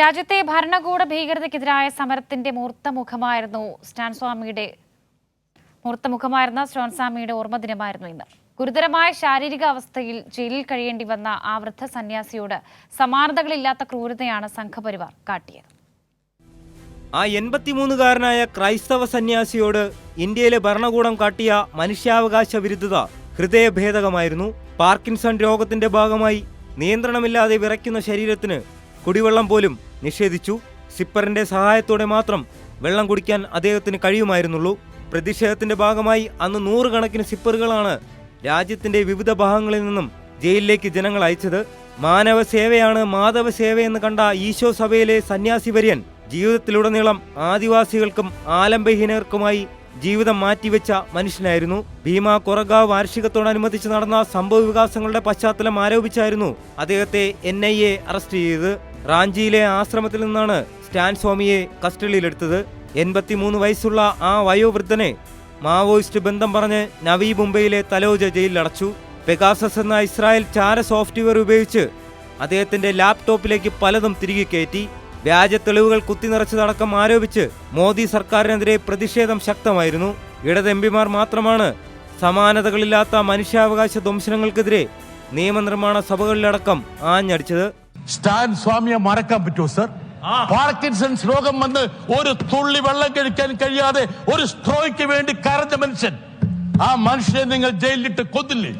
രാജ്യത്തെ ഭരണകൂട ഭീകരതയ്ക്കെതിരായ സമരത്തിന്റെ മൂർത്തമുഖമായിരുന്നു സ്റ്റാൻസ്വാമിയുടെ മൂർത്തമുഖമായിരുന്ന സ്റ്റാൻ സ്വാമിയുടെ ഓർമ്മ ദിനമായിരുന്നു ഇന്ന്. ഗുരുതരമായ ശാരീരിക അവസ്ഥയിൽ ജയിലിൽ കഴിയേണ്ടി വന്ന ആ വൃദ്ധ സന്യാസിയോട് സമാനതകളില്ലാത്ത ക്രൂരതയാണ് സംഘപരിവാർ കാട്ടിയത്. ആ എൺപത്തിമൂന്നുകാരനായ ക്രൈസ്തവ സന്യാസിയോട് ഇന്ത്യയിലെ ഭരണകൂടം കാട്ടിയ മനുഷ്യാവകാശ വിരുദ്ധത ഹൃദയഭേദകമായിരുന്നു. പാർക്കിൻസൺ രോഗത്തിന്റെ ഭാഗമായി നിയന്ത്രണമില്ലാതെ വിറയ്ക്കുന്ന ശരീരത്തിന് കുടിവെള്ളം പോലും നിഷേധിച്ചു. സിപ്പറിന്റെ സഹായത്തോടെ മാത്രം വെള്ളം കുടിക്കാൻ അദ്ദേഹത്തിന് കഴിയുമായിരുന്നുള്ളൂ. പ്രതിഷേധത്തിന്റെ ഭാഗമായി അന്ന് നൂറുകണക്കിന് സിപ്പറുകളാണ് രാജ്യത്തിന്റെ വിവിധ ഭാഗങ്ങളിൽ നിന്നും ജയിലിലേക്ക് ജനങ്ങൾ അയച്ചത്. മാനവ സേവയാണ് മാധവ സേവയെന്ന് കണ്ട ഈശോ സഭയിലെ സന്യാസി വര്യൻ ജീവിതത്തിലുടനീളം ആദിവാസികൾക്കും ആലംബഹീനർക്കുമായി ജീവിതം മാറ്റിവെച്ച മനുഷ്യനായിരുന്നു. ഭീമ കൊറഗാവ് വാർഷികത്തോടനുബന്ധിച്ച് നടന്ന സംഭവ വികാസങ്ങളുടെ പശ്ചാത്തലം ആരോപിച്ചായിരുന്നു അദ്ദേഹത്തെ എൻ ഐ എ അറസ്റ്റ് ചെയ്തത്. റാഞ്ചിയിലെ ആശ്രമത്തിൽ നിന്നാണ് സ്റ്റാൻ സ്വാമിയെ കസ്റ്റഡിയിലെടുത്തത്. എൺപത്തിമൂന്ന് വയസ്സുള്ള ആ വയോവൃദ്ധനെ മാവോയിസ്റ്റ് ബന്ധം പറഞ്ഞ് നവീ മുംബൈയിലെ തലോജ ജയിലിലടച്ചു. പെഗാസസ് എന്ന ഇസ്രായേൽ ചാര സോഫ്റ്റ്വെയർ ഉപയോഗിച്ച് അദ്ദേഹത്തിന്റെ ലാപ്ടോപ്പിലേക്ക് പലതും തിരികെ കയറ്റി. വ്യാജ തെളിവുകൾ കുത്തിനിറച്ചതടക്കം ആരോപിച്ച് മോദി സർക്കാരിനെതിരെ പ്രതിഷേധം ശക്തമായിരുന്നു. ഇടത് എം പിമാർ മാത്രമാണ് സമാനതകളില്ലാത്ത മനുഷ്യാവകാശ ധ്വംസനങ്ങൾക്കെതിരെ നിയമനിർമ്മാണ സഭകളിലടക്കം ആഞ്ഞടിച്ചത്. സ്റ്റാൻ സ്വാമിയെ മറക്കാൻ പറ്റുമോ സർ? പാർക്കിൻസൺസ് രോഗം വന്ന് ഒരു തുള്ളി വെള്ളം കഴിക്കാൻ കഴിയാതെ ഒരു സ്ട്രോയ്ക്ക് വേണ്ടി കരഞ്ഞ മനുഷ്യൻ. ആ മനുഷ്യനെ നിങ്ങൾ ജയിലിലിട്ട് കൊന്നില്ലേ?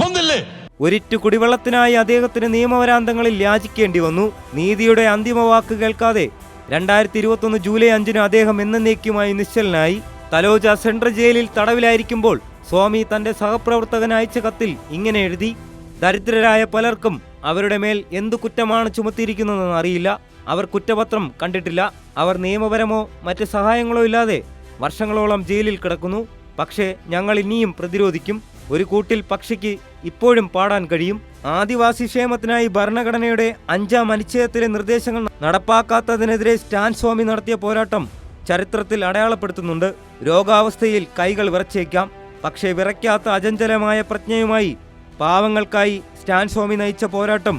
കൊന്നില്ലേ? ഒരിറ്റു കുടിവെള്ളത്തിനായി അദ്ദേഹത്തിന് നിയമവരാന്തങ്ങളിൽ യാചിക്കേണ്ടി വന്നു. നീതിയുടെ അന്തിമ വാക്ക് കേൾക്കാതെ രണ്ടായിരത്തി ഇരുപത്തൊന്ന് ജൂലൈ അഞ്ചിന് അദ്ദേഹം എന്നേക്കുമായി നിശ്ചലനായി. തലോജ സെൻട്രൽ ജയിലിൽ തടവിലായിരിക്കുമ്പോൾ സ്വാമി തന്റെ സഹപ്രവർത്തകൻ അയച്ച കത്തിൽ ഇങ്ങനെ എഴുതി ദരിദ്രരായ പലർക്കും അവരുടെ മേൽ എന്തു കുറ്റമാണ് ചുമത്തിയിരിക്കുന്നതെന്ന് അറിയില്ല. അവർ കുറ്റപത്രം കണ്ടിട്ടില്ല. അവർ നിയമപരമോ മറ്റ് സഹായങ്ങളോ ഇല്ലാതെ വർഷങ്ങളോളം ജയിലിൽ കിടക്കുന്നു. പക്ഷേ ഞങ്ങൾ ഇനിയും പ്രതിരോധിക്കും. ഒരു കൂട്ടിൽ പക്ഷിക്ക് ഇപ്പോഴും പാടാൻ കഴിയും. ആദിവാസി ക്ഷേമത്തിനായി ഭരണഘടനയുടെ അഞ്ചാം അനുച്ഛേദത്തിലെ നിർദ്ദേശങ്ങൾ നടപ്പാക്കാത്തതിനെതിരെ സ്റ്റാൻ സ്വാമി നടത്തിയ പോരാട്ടം ചരിത്രത്തിൽ അടയാളപ്പെടുത്തുന്നുണ്ട്. രോഗാവസ്ഥയിൽ കൈകൾ വിറച്ചേക്കാം. പക്ഷേ വിറയ്ക്കാത്ത അചഞ്ചലമായ പ്രജ്ഞയുമായി പാവങ്ങൾക്കായി സ്റ്റാൻ സ്വാമി നയിച്ച പോരാട്ടം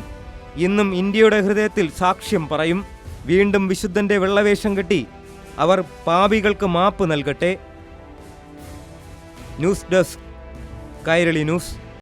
ഇന്നും ഇന്ത്യയുടെ ഹൃദയത്തിൽ സാക്ഷ്യം പറയും. വീണ്ടും വിശുദ്ധന്റെ വെള്ളവേഷം കെട്ടി അവർ പാപികൾക്ക് മാപ്പ് നൽകട്ടെ. News desk Kairali news.